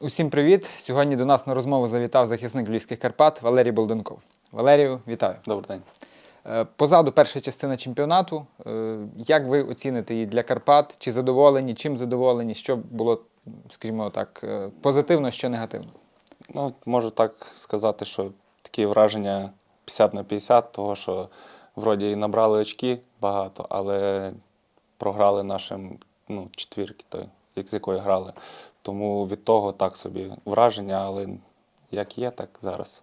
Усім привіт! Сьогодні до нас на розмову завітав захисник Львівських Карпат Валерій Болденков. Валерію, вітаю. Добрий день. Е, Позаду перша частина чемпіонату. Е, Як ви оціните її для Карпат? Чи задоволені? Чим задоволені? Що було, скажімо так, е, позитивно, що негативно? Ну, можу так сказати, що такі враження 50 на 50, того що вроді і набрали очки багато, але програли нашим ну, четвірки, той, як з якої грали. Тому від того так собі враження, але як є, так зараз.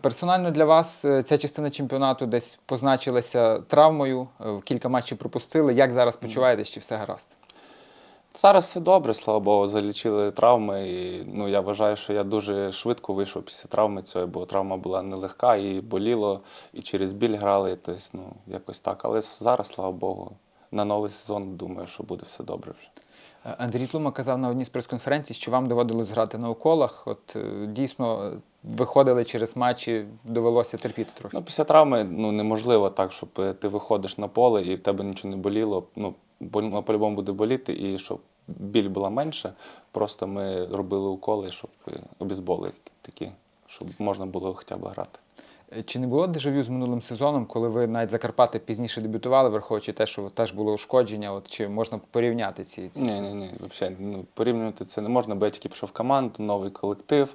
Персонально для вас е, ця частина чемпіонату десь позначилася травмою, е, кілька матчів пропустили. Як зараз почуваєтесь, чи все гаразд? Зараз все добре, слава Богу, залічили травми. І ну, я вважаю, що я дуже швидко вийшов після травми цієї, бо травма була нелегка і боліло, і через біль грали. Тобто, ну, якось так. Але зараз, слава Богу, на новий сезон думаю, що буде все добре вже. Андрій Тлума казав на одній з прес-конференцій, що вам доводилось грати на уколах. От е, дійсно виходили через матчі, довелося терпіти трохи. Ну, після травми ну, неможливо так, щоб е, ти виходиш на поле і в тебе нічого не боліло. Ну, ну, по-любому буде боліти, і щоб біль була менше, просто ми робили уколи, щоб е, обізболи такі, щоб можна було хоча б грати. Е, Чи не було дежавю з минулим сезоном, коли ви навіть за Карпати пізніше дебютували, враховуючи те, що теж було ушкодження? От чи можна порівняти ці, ці Ні, ні, ні, взагалі ну, порівнювати це не можна, бо я тільки пішов в команду, новий колектив,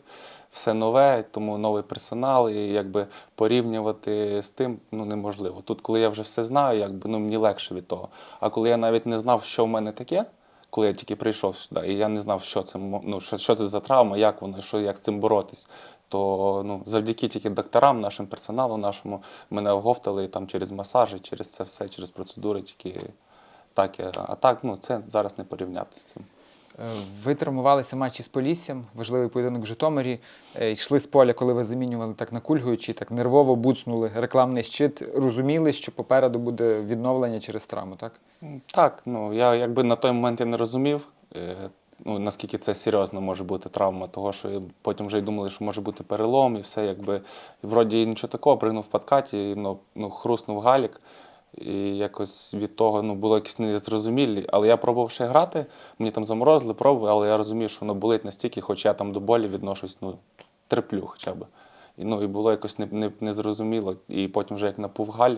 все нове, тому новий персонал, і якби порівнювати з тим ну, неможливо. Тут, коли я вже все знаю, якби ну, мені легше від того. А коли я навіть не знав, що в мене таке, коли я тільки прийшов сюди, і я не знав, що це ну, що, що це за травма, як воно, що, як з цим боротись. То ну, завдяки тільки докторам, нашим персоналу, нашому, мене оговтали там через масажі, через це все, через процедури, тільки так. А так, ну це зараз не порівняти з цим. Е, Ви травмувалися матчі з Поліссям, важливий поєдинок в Житомирі. Е, Йшли з поля, коли ви замінювали так накульгуючи, так нервово буцнули рекламний щит. Розуміли, що попереду буде відновлення через травму, так? Так, ну я якби на той момент я не розумів, е, ну, наскільки це серйозно може бути травма, того що потім вже й думали, що може бути перелом, і все, якби вроді нічого такого, пригнув в подкаті, ну, ну, хруснув галік. І якось від того ну, було якісь незрозумілі. Але я пробував ще грати, мені там заморозили, пробував, але я розумів, що воно болить настільки, хоч я там до болі відношусь, ну, терплю хоча б. І, ну, і було якось не, не, незрозуміло. І потім, вже як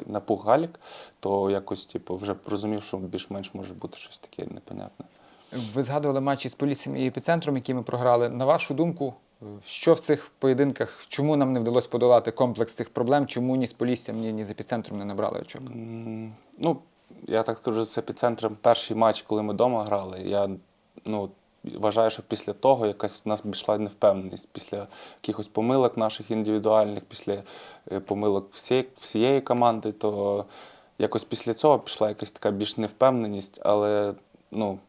напух, галік, то якось типу, вже розумів, що більш-менш може бути щось таке непонятне. Ви згадували матчі з Поліссям і епіцентром, які ми програли. На вашу думку, що в цих поєдинках, чому нам не вдалося подолати комплекс цих проблем, чому ні з Поліссям, ні, ні з епіцентром не набрали очок? М, Ну, я так скажу, це епіцентром перший матч, коли ми вдома грали. Я ну, вважаю, що після того якась у нас пішла невпевненість після якихось помилок наших індивідуальних, після е, помилок всієї, всієї команди, то якось після цього пішла якась така більш невпевненість. Але ну,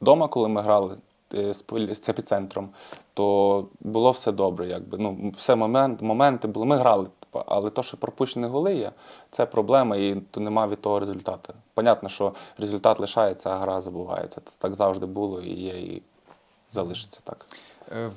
вдома, коли ми грали з, Полі- з епіцентром, то було все добре. Якби. Ну, все момент, моменти були. Ми грали, типу, але то, що пропущені голи є, це проблема, і то нема від того результату. Понятно, що результат лишається, а гра забувається. Це так завжди було і є, і залишиться так.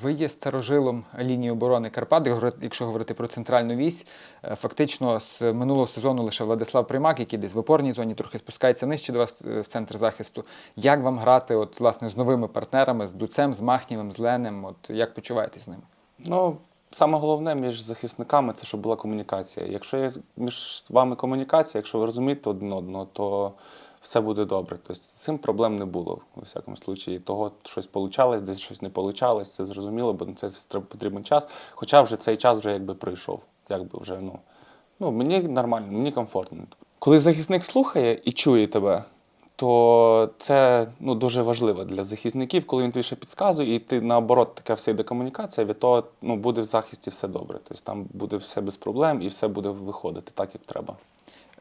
Ви є старожилом лінії оборони Карпат, якщо говорити про центральну вісь. Е, Фактично з минулого сезону лише Владислав Примак, який десь в опорній зоні трохи спускається нижче до вас е, в центр захисту. Як вам грати от, власне, з новими партнерами, з Дуцем, з Махнєвим, з Ленем? От, як почуваєтесь з ними? Ну, саме головне між захисниками це щоб була комунікація. Якщо є між вами комунікація, якщо ви розумієте один одного, то все буде добре. Тобто з цим проблем не було у всякому случаї. Того щось получалось, десь щось не получалось, це зрозуміло, бо на це потрібен час. Хоча вже цей час вже якби прийшов. Якби вже, ну, ну, мені нормально, мені комфортно. Коли захисник слухає і чує тебе, то це ну, дуже важливо для захисників, коли він тобі ще підказує, і ти наоборот така все йде комунікація, від того ну, буде в захисті все добре. Тобто там буде все без проблем і все буде виходити так, як треба.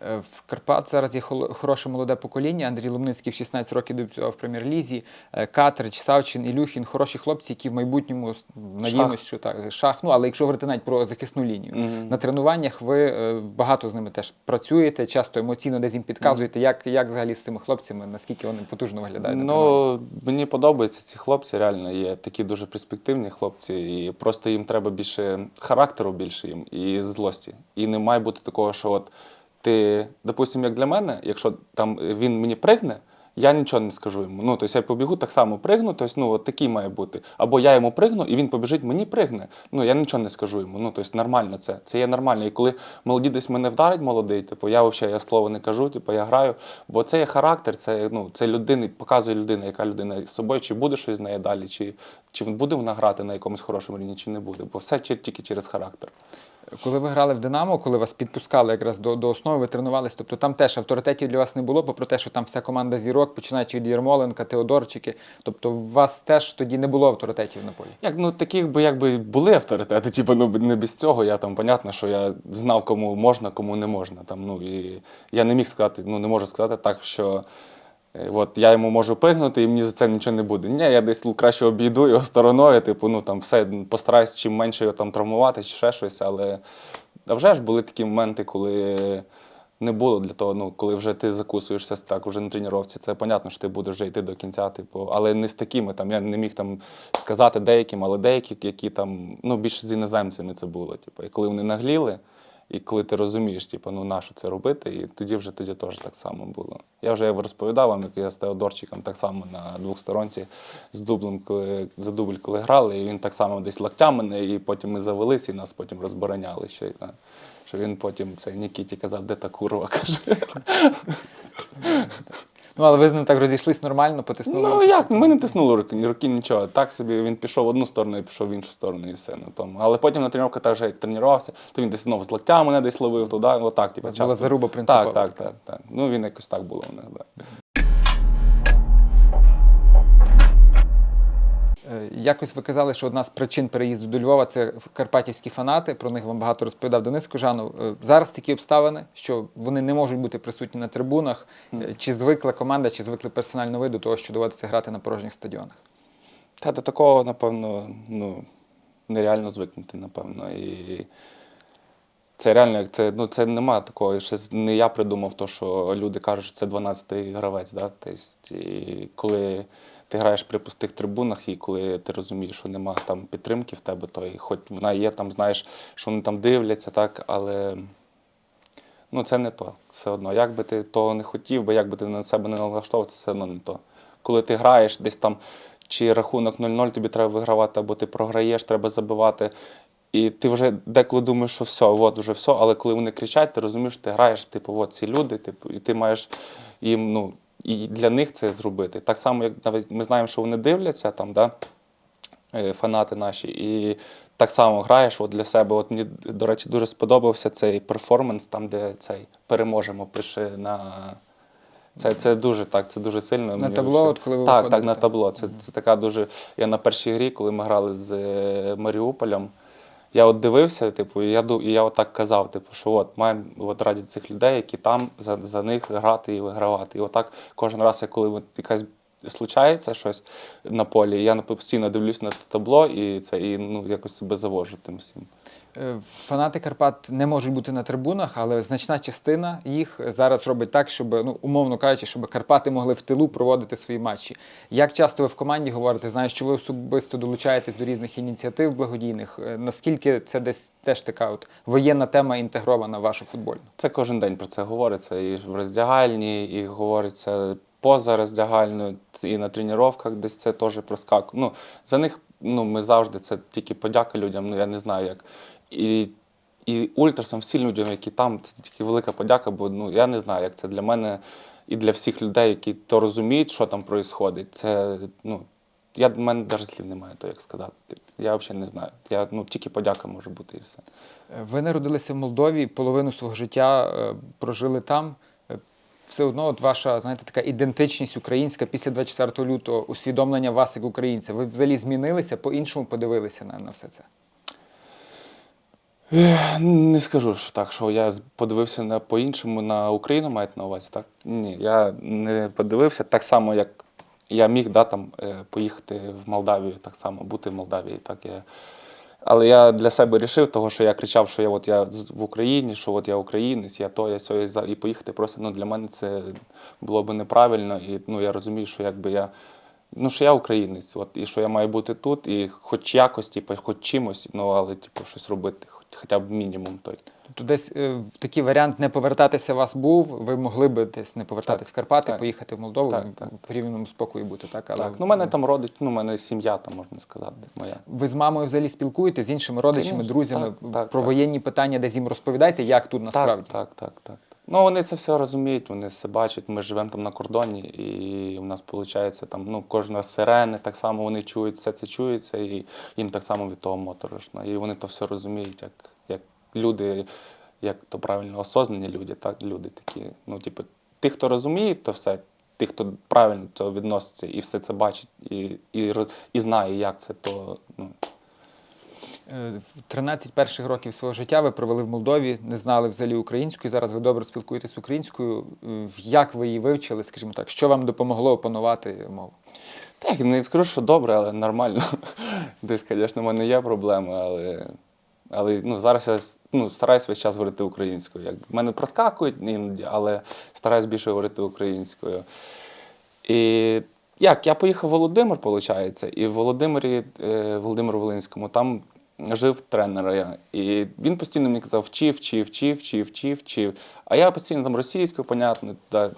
Е, В Карпат зараз є хороше молоде покоління. Андрій Лумницький в 16 років дебютував в прем'єр-лізі. Е, Катрич, Савчин, Ілюхін хороші хлопці, які в майбутньому надіємося, що так шах. Ну але якщо говорити навіть про захисну лінію, Мгм. на тренуваннях ви е, багато з ними теж працюєте, часто емоційно десь їм підказуєте, як, як взагалі з цими хлопцями, наскільки вони потужно виглядають. Ну, мені подобаються ці хлопці, реально є такі дуже перспективні хлопці, і просто їм треба більше характеру, більше їм і злості. І не має бути такого, що от ти, допустимо, як для мене, якщо там він мені пригне, я нічого не скажу йому. Ну, тобто я побігу так само пригну, тобто, ну, от такий має бути. Або я йому пригну, і він побіжить, мені пригне. Ну, я нічого не скажу йому. Ну, тобто нормально це. Це є нормально. І коли молоді десь мене вдарить молодий, типу, я взагалі я слово не кажу, типу, я граю. Бо це є характер, це, ну, це людини, показує людина, яка людина з собою, чи буде щось з нею далі, чи, чи буде вона грати на якомусь хорошому рівні, чи не буде. Бо все тільки через характер. Коли ви грали в Динамо, коли вас підпускали якраз до, до основи, ви тренувались, тобто там теж авторитетів для вас не було, попри те, що там вся команда зірок, починаючи від Єрмоленка, Теодорчики. Тобто у вас теж тоді не було авторитетів на полі. Як ну таких би якби були авторитети, типу, ну не без цього. Я там понятно, що я знав, кому можна, кому не можна. Там, ну і я не міг сказати, ну не можу сказати так, що от я йому можу пригнути, і мені за це нічого не буде. Ні, я десь краще обійду його стороною, типу, ну там все постараюсь чим менше його там травмувати, чи ще щось. Але а вже ж були такі моменти, коли. Не було для того, ну коли вже ти закусуєшся так, вже на тренувці, це понятно, що ти будеш вже йти до кінця, типу, але не з такими. Там я не міг там сказати деяким, але деякі, які там, ну більше з іноземцями це було. Типу, і коли вони нагліли, і коли ти розумієш, типу, ну на що це робити, і тоді вже тоді теж так само було. Я вже розповідав вам, як я з Теодорчиком так само на двохсторонці з дублем, коли за дубль, коли грали, і він так само десь локтями і потім ми завелися, і нас потім розбороняли ще. Що він потім цей Нікіті казав, де та курва каже. Ну, але ви з ним так розійшлись нормально, потиснули. Ну як, ми не тиснули руки, руки, нічого. Так собі він пішов в одну сторону і пішов в іншу сторону, і все на тому. Але потім на тренувках так же, як тренувався, то він десь знову з локтями мене десь ловив туди, отак, типу, була часто. заруба принципова Так, так, так, так. Ну він якось так було у так. Якось ви казали, що одна з причин переїзду до Львова це карпатівські фанати. Про них вам багато розповідав Денис Кожанов. Е, Зараз такі обставини, що вони не можуть бути присутні на трибунах. Е, Чи звикла команда, чи звикли персонально ви до того, що доводиться грати на порожніх стадіонах? Та до такого, напевно, ну, нереально звикнути, напевно. І це реально, це, ну, це немає такого. Ще не я придумав то, що люди кажуть, що це 12-й гравець. Да? Тобто, і коли ти граєш при пустих трибунах, і коли ти розумієш, що немає там підтримки в тебе, то і хоч вона є, там знаєш, що вони там дивляться, так, але ну, це не то. Все одно. Як би ти того не хотів, бо як би ти на себе не налаштовував, це все одно не то. Коли ти граєш десь там, чи рахунок 0-0, тобі треба вигравати, або ти програєш, треба забивати. І ти вже деколи думаєш, що все, от вже все, але коли вони кричать, ти розумієш, що ти граєш, типу, от ці люди, типу, і ти маєш їм, ну, і для них це зробити. Так само, як навіть ми знаємо, що вони дивляться там, да, е, фанати наші, і так само граєш от для себе. От мені, до речі, дуже сподобався цей перформанс, там, де цей переможемо, пише на. Це, це дуже так, це дуже сильно. Мені табло, от коли ви Так, так, на табло. Це, це така дуже. Я на першій грі, коли ми грали з е, Маріуполем, я от дивився, типу, і я, і я отак казав, типу, що от маємо от раді цих людей, які там за, за них грати і вигравати. І отак кожен раз, коли якась случається щось на полі, я постійно дивлюсь на табло і це і ну якось себе завожу тим всім. Е, Фанати Карпат не можуть бути на трибунах, але значна частина їх зараз робить так, щоб, ну, умовно кажучи, щоб Карпати могли в тилу проводити свої матчі. Як часто ви в команді говорите, знаю, що ви особисто долучаєтесь до різних ініціатив благодійних. Е, Наскільки це десь теж така от воєнна тема інтегрована в вашу футбольну? Це кожен день про це говориться і в роздягальні, і говориться поза роздягальною, і на тренуваннях десь це теж проскакує. Ну, за них ну, ми завжди це тільки подяка людям, ну я не знаю як. І, і ультрасам, всім людям, які там, це тільки велика подяка, бо ну, я не знаю, як це для мене і для всіх людей, які то розуміють, що там відбувається. Це, ну, я, в мене навіть слів немає, то як сказати. Я взагалі не знаю. Я, ну, тільки подяка може бути і все. Ви народилися в Молдові, половину свого життя е, прожили там. Е, Все одно, от ваша, знаєте, така ідентичність українська після 24 лютого, усвідомлення вас як українця. Ви взагалі змінилися, по-іншому подивилися на, на все це. Не скажу що так, що я подивився на по-іншому на Україну, мають на увазі, так? Ні, я не подивився так само, як я міг да, там, е, поїхати в Молдавію, так само бути в Молдавії. Так, я... Але я для себе вирішив, того, що я кричав, що я, от, я в Україні, що от я українець, я то, я сьо, і поїхати просто ну, для мене це було б неправильно. І ну, я розумію, що якби я ну, що я українець, от, і що я маю бути тут, і хоч якось, типу, хоч чимось, ну але типу, щось робити, хоча б мінімум той. Тобто десь е, в такий варіант не повертатися вас був, ви могли би десь не повертатись Так, в Карпати, так. поїхати в Молдову, Так, так, в рівному спокої бути, так? Але Так, ну, мене там родич, ну, мене сім'я, там, можна сказати, моя. ви з мамою взагалі спілкуєтеся з іншими родичами, Конечно, друзями так, так, про так. воєнні питання, десь їм розповідаєте, як тут насправді? Так, так, так, так. Ну, вони це все розуміють, вони все бачать. Ми живемо там на кордоні, і у нас виходить там ну, кожна сирени, так само вони чують, все це чується, і їм так само від того моторошно. І вони то все розуміють, як, як люди, як то правильно осознані люди, так, люди такі. Ну, типу, ті, хто розуміє, то все, ті, хто правильно цього відноситься і все це бачить, і, і, і знає, як це, то ну, 13 перших років свого життя ви провели в Молдові, не знали взагалі української. Зараз ви добре спілкуєтесь українською. Е, Як ви її вивчили, скажімо так, що вам допомогло опанувати мову? Так, не скажу, що добре, але нормально. Десь, звісно, в мене є проблеми, але, але ну, зараз я ну, стараюсь весь час говорити українською. В мене проскакують іноді, але стараюсь більше говорити українською. І як? Я поїхав в Володимир, виходить, і в Володимирі, е, Володимиру Волинському, там жив тренер. Я. І він постійно мені казав, вчив, вчив, вчив, вчив, вчив, вчив. А я постійно там російською, понятно. Да,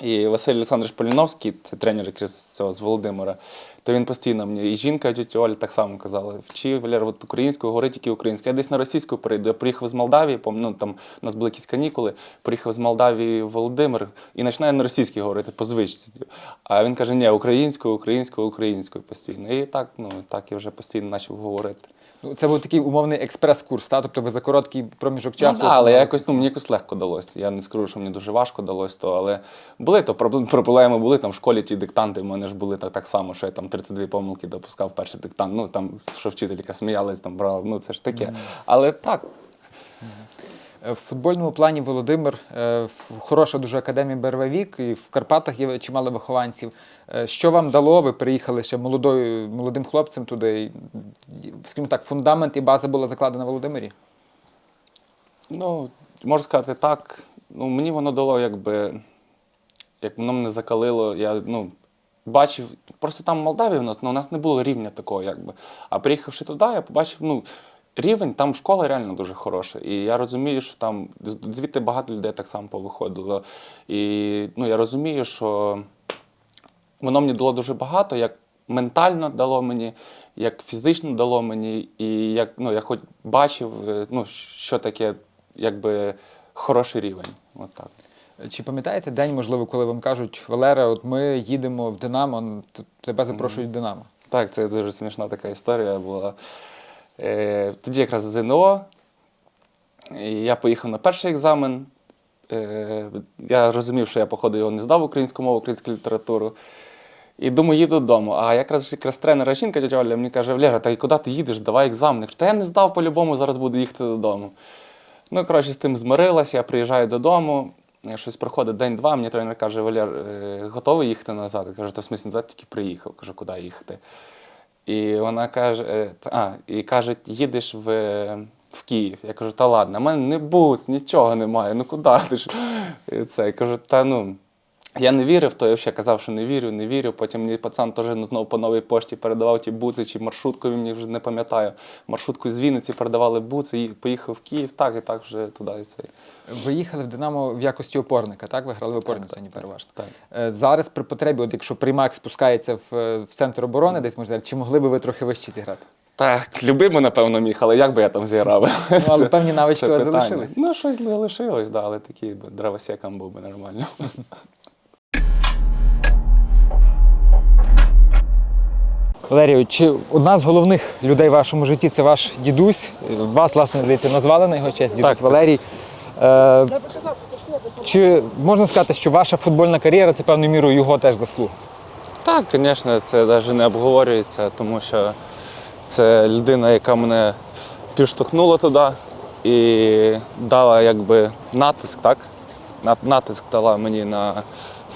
і Василь Олександрович Поліновський, це тренер якраз цього з Володимира, то він постійно мені, і жінка тітя Оля так само казала: вчи Валер, от українською, говори тільки українською. Я десь на російську перейду. Я приїхав з Молдавії, ну, там у нас були якісь канікули, приїхав з Молдавії в Володимир і починаю на російській говорити по звичці. А він каже, ні, українською, українською, українською постійно. І так, ну так я вже постійно почав говорити. Ну, це був такий умовний експрес-курс, та? тобто ви за короткий проміжок часу. Ну, да, але я якось ну, мені якось легко далося. Я не скажу, що мені дуже важко далося, то, але були то проблеми, проблеми були там в школі ті диктанти. В мене ж були так, так само, що я там 32 помилки допускав перший диктант. Ну там що вчителька сміялась, там брала. Ну це ж таке. Але так, Е, В футбольному плані Володимир, е, хороша дуже академія Бервавік, і в Карпатах є чимало вихованців. Е, Що вам дало? Ви приїхали ще молодою, молодим хлопцем туди. Скажімо так, фундамент і база була закладена в Володимирі? ну можу сказати так. Ну мені воно дало, якби як воно мене закалило. Я ну. Бачив, просто там в Молдавії у нас, ну, у нас не було рівня такого, якби. А приїхавши туди, я побачив, ну, рівень, там школа реально дуже хороша. І я розумію, що там звідти багато людей так само повиходило. І ну, я розумію, що воно мені дало дуже багато, як ментально дало мені, як фізично дало мені, і як ну, я хоч бачив, е, ну, що таке якби хороший рівень. От так. Чи пам'ятаєте день, можливо, коли вам кажуть, Валера, от ми їдемо в Динамо, тебе запрошують в Динамо? Так, це дуже смішна така історія була. Е, тоді якраз ЗНО. Я поїхав на перший екзамен. Е, я розумів, що я, походу, його не здав українську мову, українську літературу. І думаю, їду додому. А якраз якраз тренера жінка тетя Оля мені каже: Валера, та куди ти їдеш? Давай екзамен. Я кажу, та я не здав по-любому, зараз буду їхати додому. Ну, коротше, з тим змирилася, я приїжджаю додому, е, щось проходить день-два, мені тренер каже, Валер, готовий їхати назад? Я кажу, то в смислі назад тільки приїхав. Кажу, куди їхати? І вона каже, е, а, і каже, їдеш в, в Київ. Я кажу, та ладно, в мене не бус, нічого немає, ну куди ти ж? Це, я кажу, та ну. Я не вірив, то я взагалі казав, що не вірю, не вірю. Потім мені пацан теж знову по новій пошті передавав ті буци чи маршрутку, він мені вже не пам'ятаю. Маршрутку з Вінниці передавали буци, і поїхав в Київ, так і так вже туди і цей. Ви їхали в Динамо в якості опорника, так? Ви грали в опорній зоні переважно. Так. Е, Зараз при потребі, от якщо приймак спускається в, е, в центр оборони, десь можна, чи могли би ви трохи вище зіграти? Так, любимо, напевно, міг, але як би я там зіграв? Ну, але певні навички у вас залишились. Ну, щось залишилось, да, але такий дровосеком був би нормально. Валерію, чи одна з головних людей в вашому житті це ваш дідусь? Вас, власне, здається, назвали на його честь, дідусь Так, Валерій. Е, чи можна сказати, що ваша футбольна кар'єра це певною мірою його теж заслуга? Так, звісно, це навіть не обговорюється, тому що це людина, яка мене підштовхнула туди і дала якби натиск, так? Натиск дала мені на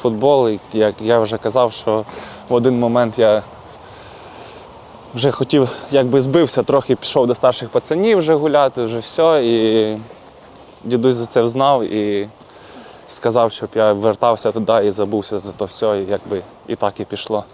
футбол. І як я вже казав, що в один момент я вже хотів, якби збився, трохи пішов до старших пацанів вже гуляти, вже все. І дідусь за це взнав і сказав, щоб я вертався туди і забувся за то все, і якби і так і пішло.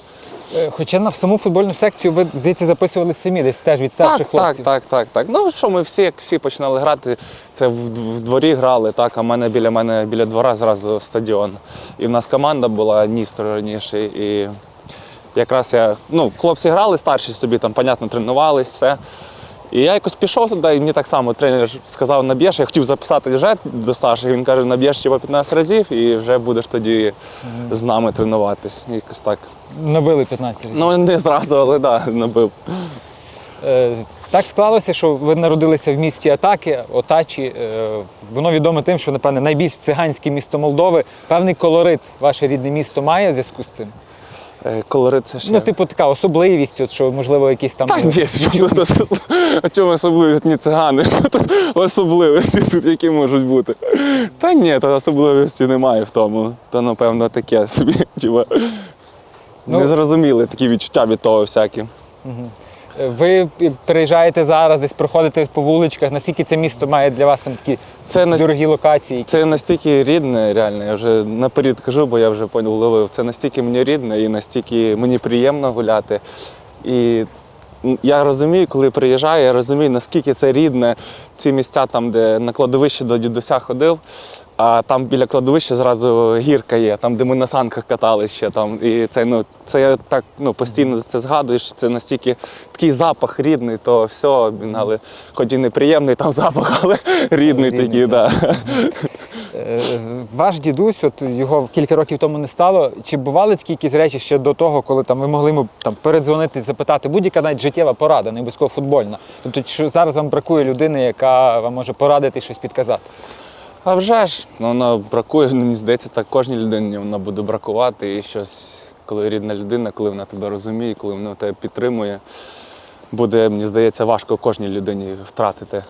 Е, Хоча на саму футбольну секцію ви, здається, записували самі, десь теж від старших Так, хлопців. так, так, так, так. Ну що ми всі, як всі починали грати, це в, в дворі грали, так, а в мене біля мене біля двора зразу стадіон. І в нас команда була Ністро раніше. І якраз я, ну, хлопці грали старші собі, там, понятно, тренувались, все. І я якось пішов туди, і мені так само тренер сказав, наб'єш. Я хотів записати вже до старших. Він каже, наб'єш типу, 15 разів і вже будеш тоді з нами тренуватись. Якось так. Набили 15 разів. Ну, не зразу, але так, да, набив. Е, Так склалося, що ви народилися в місті Атаки, Отачі. Е, Воно відоме тим, що, напевне, найбільш циганське місто Молдови. Певний колорит ваше рідне місто має в зв'язку з цим. Е, Колорит це ще. Ну, типу, така особливість, от, що, можливо, якісь там. Та ні, чому тут а чому особливість ні цигани? Що тут особливості тут які можуть бути? Та ні, та особливості немає в тому. Та напевно таке собі. Типа, Ну- незрозуміле такі відчуття від того всякі. Ви переїжджаєте зараз, десь проходите по вуличках. Наскільки це місто має для вас там такі Це нас- дорогі локації? Це настільки рідне, реально, я вже наперед кажу, бо я вже поняв, ловив. Це настільки мені рідне і настільки мені приємно гуляти. І я розумію, коли приїжджаю, я розумію, наскільки це рідне. Ці місця, там, де на кладовище до дідуся ходив, а там біля кладовища зразу гірка є, там, де ми на санках катали ще. Там. І це, ну, це я так ну, постійно це згадуєш. Це настільки такий запах рідний, то все, але хоч і неприємний там запах, але рідний Рідний, такий, так. Да. Е, Ваш дідусь, от його кілька років тому не стало. Чи бували такі якісь речі ще до того, коли там ви могли йому там передзвонити, запитати будь-яка навіть життєва порада, не обов'язково футбольна. Тобто, чи зараз вам бракує людини, яка вам може порадити щось підказати? А вже ж, ну, вона бракує, мені здається, так кожній людині вона буде бракувати. І щось, коли рідна людина, коли вона тебе розуміє, коли вона тебе підтримує, буде, мені здається, важко кожній людині втратити.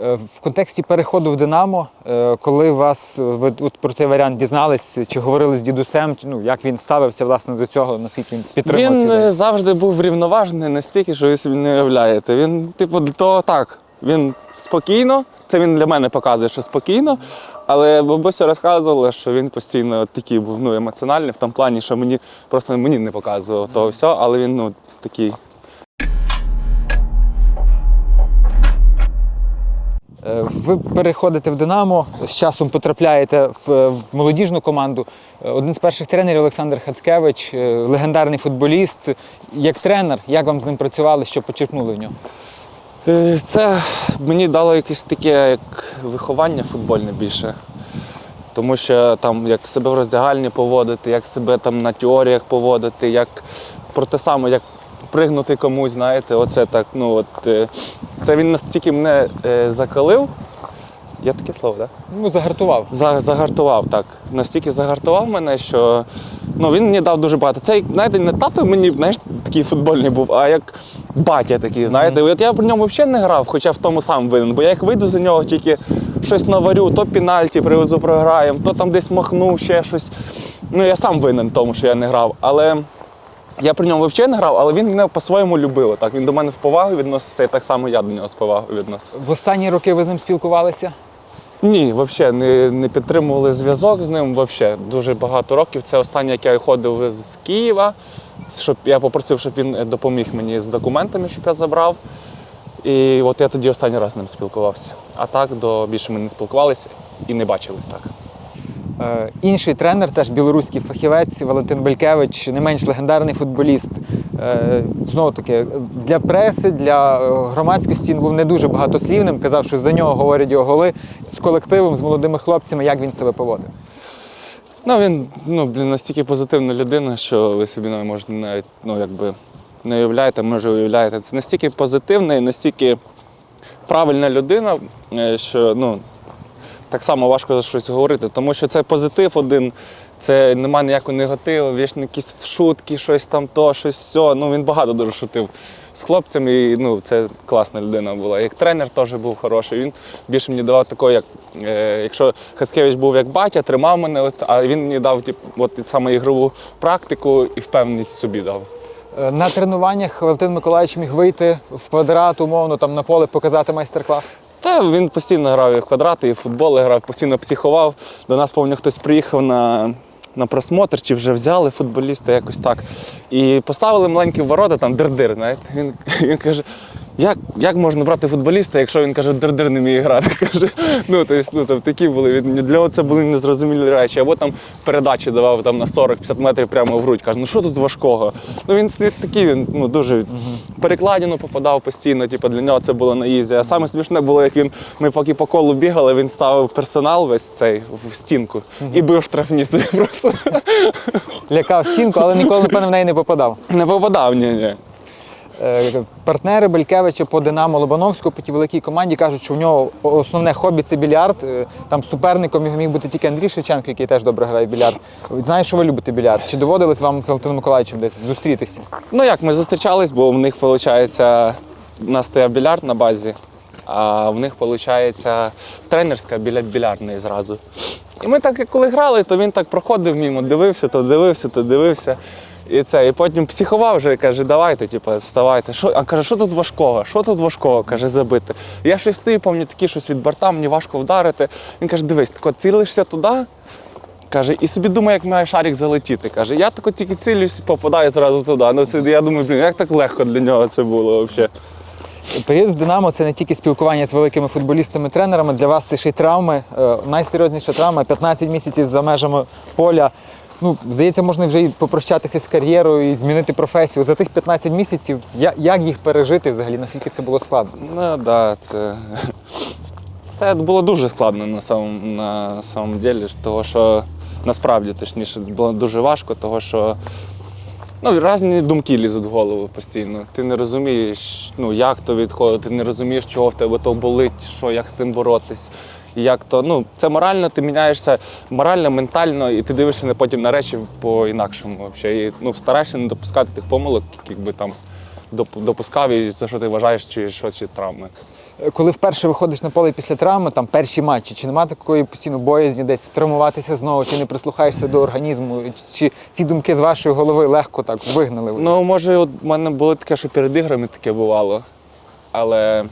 Е, В контексті переходу в Динамо, е, коли вас ви от про цей варіант дізнались, чи говорили з дідусем, ну як він ставився власне до цього, наскільки він підтримував Він ці е, завжди був врівноважений настільки, що ви собі не уявляєте. Він, типу, того так, він спокійно, це він для мене показує, що спокійно. Але бабуся розказувала, що він постійно такий був ну, емоціональний в тому плані, що мені просто мені не показував того всього, але він ну, такий Ви переходите в Динамо, з часом потрапляєте в, в молодіжну команду. Е, Один з перших тренерів Олександр Хацкевич, е, легендарний футболіст. Як тренер, як вам з ним працювали, що почерпнули в нього? Е, Це мені дало якесь таке як виховання футбольне більше. Тому що там як себе в роздягальні поводити, як себе там на теоріях поводити, як про те саме, як пригнути комусь, знаєте, оце так. Ну от е, це він настільки мене е, закалив. Є таке слово, так? Ну, загартував. За- Загартував так. Настільки загартував мене, що ну, він мені дав дуже багато. Це, знаєте, не тато мені знаєш, такий футбольний був, а як батя такий, знаєте. От я при ньому взагалі не грав, хоча в тому сам винен. Бо я як вийду за нього, тільки щось наварю, то пенальті привезу, програємо, то там десь махнув, ще щось. Ну, я сам винен в тому, що я не грав. Але я при ньому взагалі не грав, але він мене по-своєму любив. Так. Він до мене в повагу відносився, і так само я до нього з повагою відносився. В останні роки ви з ним спілкувалися? Ні, взагалі не, не підтримували зв'язок з ним. Вообще. Дуже багато років. Це останнє, як я ходив з Києва, щоб я попросив, щоб він допоміг мені з документами, щоб я забрав. І от я тоді останній раз з ним спілкувався. А так до більше ми не спілкувалися і не бачились так. Е, Інший тренер, теж білоруський фахівець Валентин Белькевич, не менш легендарний футболіст. Е, Знову таки, для преси, для е, громадськості він був не дуже багатослівним. Казав, що за нього говорять його голи з колективом, з молодими хлопцями, як він себе поводив. Ну, він ну, блін, настільки позитивна людина, що ви собі не можете навіть ну, якби, не уявляєте, може уявляєте. Це настільки позитивна і настільки правильна людина, що ну, так само важко за щось говорити, тому що це позитив один, це нема ніякого негативу, вічно якісь шутки, щось там то, щось все. Ну, він багато дуже шутив з хлопцями, і ну, це класна людина була. Як тренер теж був хороший. Він більше мені давав такого, як е, якщо Хаскевич був як батя, тримав мене, а він мені дав тип, от, саме ігрову практику і впевненість собі дав. Е, На тренуваннях Валентин Миколаївич міг вийти в квадрат, умовно, там на поле показати майстер-клас. Та він постійно грав і в квадрати, і в футбол і грав, постійно психував. До нас, пам'ятаю, хтось приїхав на на просмотр, чи вже взяли футболіста якось так. І поставили маленькі ворота, там дир-дир, знаєте. Він, він каже. Як, як можна брати футболіста, якщо він каже, дир-дир не вміє грати? Каже, ну, то есть, ну, там, такі були. Для нього це були незрозумілі речі. Або там передачі давав там, на 40-50 метрів прямо в грудь. Каже, ну що тут важкого? Ну він такий, він ну, дуже перекладину попадав постійно, типу, для нього це було на ізі. А саме смішне було, як він, ми поки по колу бігали, він ставив персонал весь цей в стінку і бив штрафні собі просто. Лякав стінку, але ніколи, напевно, в неї не попадав. Не попадав, ні, ні. Е, Партнери Белькевича по Динамо Лобановську по тій великій команді кажуть, що в нього основне хобі це більярд. Е, Там суперником міг бути тільки Андрій Шевченко, який теж добре грає в більярд. Знаєш, що ви любите більярд? Чи доводилось вам з Валентином Миколаївичем десь зустрітися? Ну як, ми зустрічались, бо в них, виходить, у нас стояв більярд на базі, а в них, виходить, тренерська біля більярдної зразу. І ми так, коли грали, то він так проходив мимо, дивився, то дивився, то дивився. І це, і потім психував вже, каже, давайте, типу, вставайте. Що, а каже, що тут важкого? Що тут важкого? каже, забити. Я щось стою, пам'ятаю, такі щось від борта, мені важко вдарити. Він каже, дивись, тако цілишся туди, Каже, і собі думає, як має шарик залетіти. Каже, я тако тільки цілюсь попадаю зразу туди. Ну це я думаю, блін, як так легко для нього це було взагалі. Період в Динамо це не тільки спілкування з великими футболістами, тренерами. Для вас це ще й травми. Е, Найсерйозніша травма 15 місяців за межами поля. Ну, здається, можна вже і попрощатися з кар'єрою і змінити професію. За тих 15 місяців як їх пережити взагалі? Наскільки це було складно? Ну так, да, це. Це було дуже складно на самому, на самому ділі, того що насправді точніше було дуже важко, того що ну, різні думки лізуть в голову постійно. Ти не розумієш, ну, як то відходити, ти не розумієш, чого в тебе то болить, що, як з тим боротись. Як то, ну, це морально, ти міняєшся морально, ментально, і ти дивишся на- потім на речі по-інакшому. І ну, стараєшся не допускати тих помилок, якби там допускав, і за що ти вважаєш, чи що чи травми. Е, Коли вперше виходиш на поле після травми, там перші матчі, чи немає такої постійно боязні десь травмуватися знову, чи не прислухаєшся до організму, чи ці думки з вашої голови легко так вигнали? Ну, може, от в мене було таке, що перед іграми таке бувало. Але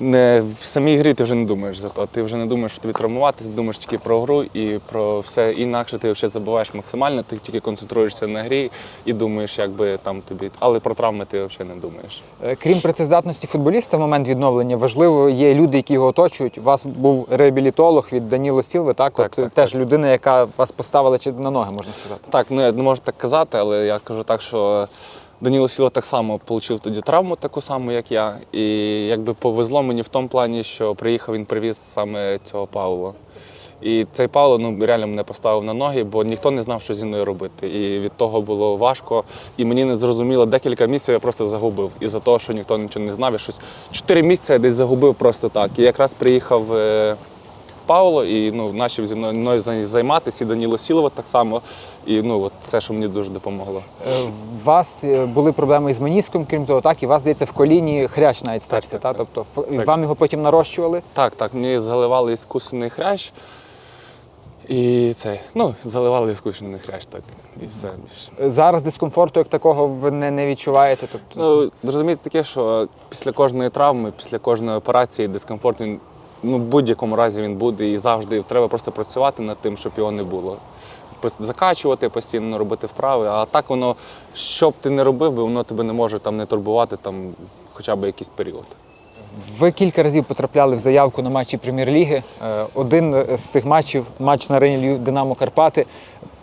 не, в самій грі ти вже не думаєш за то. Ти вже не думаєш, що тобі травмуватися, думаєш тільки про гру і про все інакше ти вже забуваєш максимально, ти тільки концентруєшся на грі і думаєш, як би там тобі. Але про травми ти взагалі не думаєш. Е, Крім працездатності футболіста в момент відновлення, важливо є люди, які його оточують. У вас був реабілітолог від Даніло Сілви, так? Так, От так, теж людина, яка вас поставила чи на ноги, можна сказати. Так, ну я не можу так казати, але я кажу так, що Даніло Сіло так само отримав тоді травму, таку саму, як я. І якби повезло мені в тому плані, що приїхав він привіз саме цього Павла. І цей Павло ну, реально мене поставив на ноги, бо ніхто не знав, що зі мною робити. І від того було важко. І мені не зрозуміло, декілька місяців я просто загубив. Із-за того, що ніхто нічого не знав. Я щось чотири місяці я десь загубив просто так. І якраз приїхав. Е, Павло і ну, почав зі мною мною зай- займатися, і Даніло Сілова так само. І ну, от це, що мені дуже допомогло. Е, У вас е, були проблеми із меніском, крім того, так, і у вас, здається, в коліні хрящ навіть стерся, так, так, так. Тобто Так. вам його потім нарощували. Так, так, мені заливали іскусний хрящ. І це, ну, заливали іскусний хрящ, так, і все. Е, Зараз дискомфорту як такого ви не, не відчуваєте. Тобто, Ну, зрозуміти таке, що після кожної травми, після кожної операції дискомфорт він ну, в будь-якому разі він буде і завжди треба просто працювати над тим, щоб його не було. Закачувати постійно, робити вправи. А так воно, що б ти не робив, би, воно тебе не може там не турбувати там хоча б якийсь період. Ви кілька разів потрапляли в заявку на матчі прем'єр-ліги. Е, Один з цих матчів матч на арені Динамо Карпати.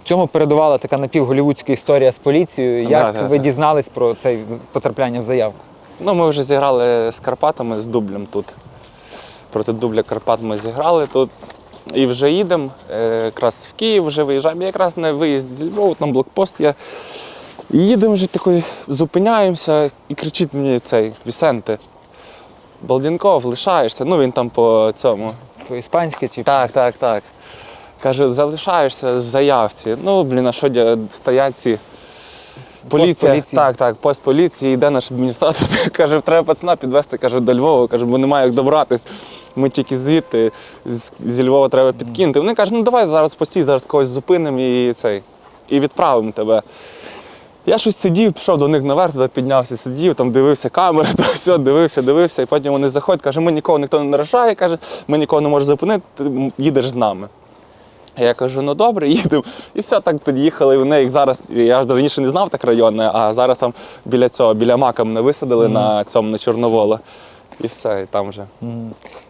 Цьому передувала така напівголівудська історія з поліцією. Як Да, да, ви да. дізнались про це потрапляння в заявку? Ну, ми вже зіграли з Карпатами, з дублем тут. Проти дубля Карпат ми зіграли тут. І вже їдемо. е, Якраз в Київ вже виїжджаємо. Якраз на виїзді зі Львова, там блокпост є. І їдемо вже такий, зупиняємося і кричить мені цей Вісенте. Балдінков, лишаєшся. Ну він там по цьому. То іспанське чи Так, так, так. Каже, залишаєшся з заявці. Ну, блін, а що стоять ці. Поліція, поліції. так, так, пост поліції, йде наш адміністратор, каже, треба пацана підвезти, каже, до Львова, каже, бо немає як добратись. Ми тільки звідти, з- зі Львова треба підкинути. Вони кажуть, ну давай зараз постій, зараз когось зупинимо і цей, і відправимо тебе. Я щось сидів, пішов до них наверх, туди піднявся, сидів, там дивився камери, то все, дивився, дивився. І потім вони заходять, каже, ми нікого ніхто не наражає, каже, ми нікого не можемо зупинити, ти їдеш з нами. Я кажу, ну добре, їдемо. І все, так під'їхали. Вони їх зараз, я ж раніше не знав так районне, а зараз там біля цього, біля мака мене висадили на цьому на Чорновола. І все, і там вже.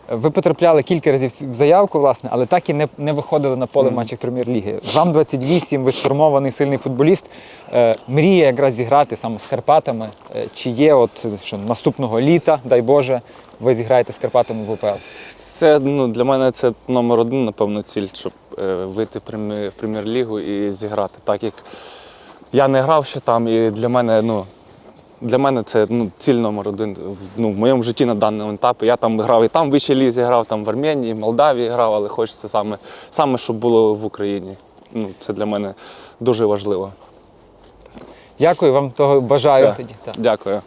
Ви потрапляли кілька разів в заявку, власне, але так і не, не виходили на поле в матчах прем'єр-ліги. Вам 28, ви сформований сильний футболіст. Е, мріє якраз зіграти саме з Карпатами. Е, чи є от що наступного літа, дай Боже, ви зіграєте з Карпатами в УПЛ? Це ну, для мене це номер один, напевно, ціль, щоб е, вийти в прем'єр- в прем'єр-лігу і зіграти. Так як я не грав ще там, і для мене, ну, для мене це ну, ціль номер один в, ну, в моєму житті на даному етапі. Я там грав і там в вищій лізі грав, там в Арменії, Молдавії грав, але хочеться саме, саме щоб було в Україні. Ну, це для мене дуже важливо. Дякую вам того бажаю Все. тоді. Так. Дякую.